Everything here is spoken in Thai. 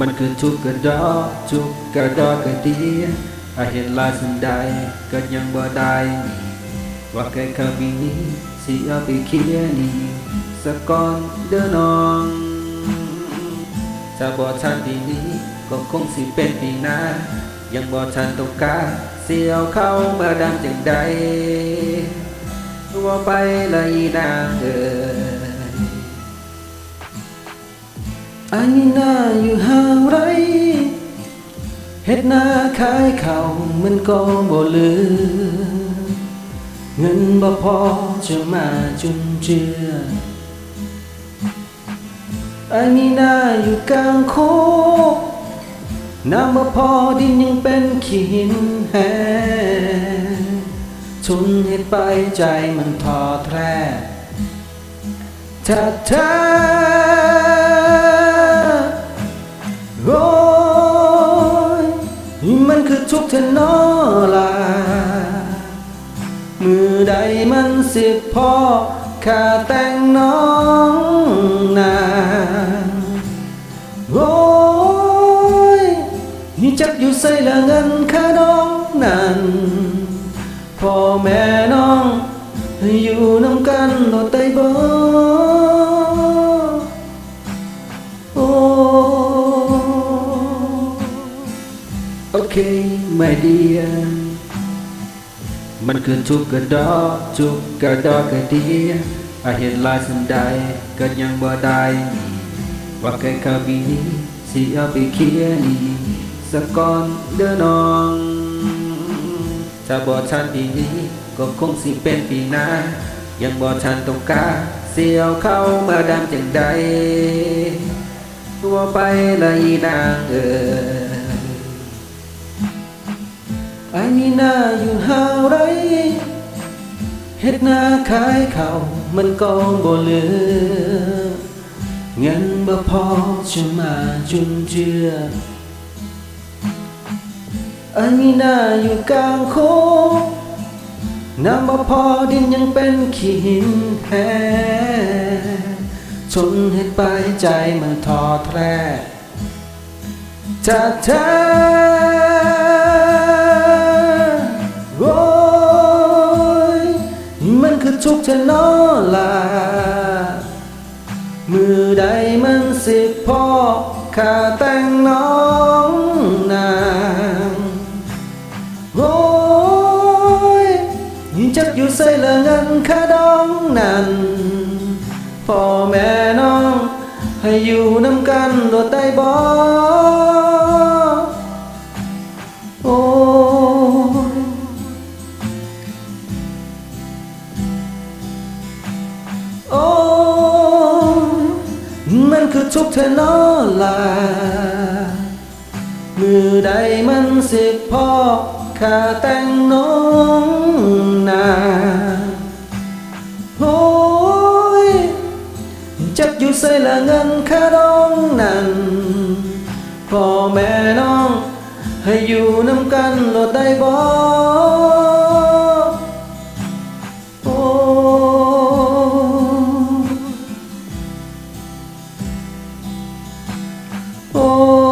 มันคือทุกข์กระดอทุกข์กระดอกกระดีอาเห็นลายสันใดก็ยังบ่ได้ว่าแค่คำนี้สิเอาไปเคลียร์นี่สักก่อนเด้อน้องถ้าบ่ทันปีนี้ก็คงสิเป็นปีหน้ายังบ่ทันต้องการเสียวเข้ามาดังจังใดว่าไปเละอีนางเอ่ย อันนี้น่าอยู่ห่างไรเฮ็ดนาขายข้าวมันก็บ่เหลือ เงินบ่พอจะมาจุนเจืออันนี้น่าอยู่กลางโคกน้ำบ่พอดินยังเป็นขีหินแหทนเห็ดไปใจมันท้อแท้ถ้า ธอนอลา มือใดมันสิพอค่าแต่งน้องนางโอ้ยนี่จักอยู่ใส่ละเงินค่าน้องนั้นพ่อแม่น้อง อยู่น้ำกันโดด my dear มันคือทุกกระดอกทุกกระดอกกระเดียอาเห็นลายสันใดก็ยังบ่ได้ว่าแค่คำนี้สิเอาไปเคลียนีสักก่อนเด้อน้องถ้าบ่ทันปีนี้ก็คงสิเป็นปีหน้ายังบ่ทันต้องการเสียวเข้ามาดังจังใดว่าไปละอีนางเอ่ย ไอ้นี่น่าอยู่ห่าไรเฮ็ดนาขายเขามันก็บ่เหลือเงินบ่พอจะมาจุนเจือไอ้นี่น่าอยู่กลางโคน้ำบ่พอดินยังเป็นขี้หินแห้ชนเฮ็ดไปใจมันท้อแท้ถ้าเธ ทุกข์เธอนอลา มือใดมันสิพ่อค่าแต่งน้องนางโอ้ยจักอยู่ใส่ละเงินค่าดองนั้นพ่อแม่น้อง ให้อยู่น้ำกันโดดได้บ่ โอ้มันคือทุกเธอนอลามือใดมันสิพ่อค่าแต่งน้องนาโอ้ยจักอยู่ใส่ละเงินค่าดองนั้นพ่อแม่น้อง ให้อยู่น้ำกันโลดได้บ่ Oh.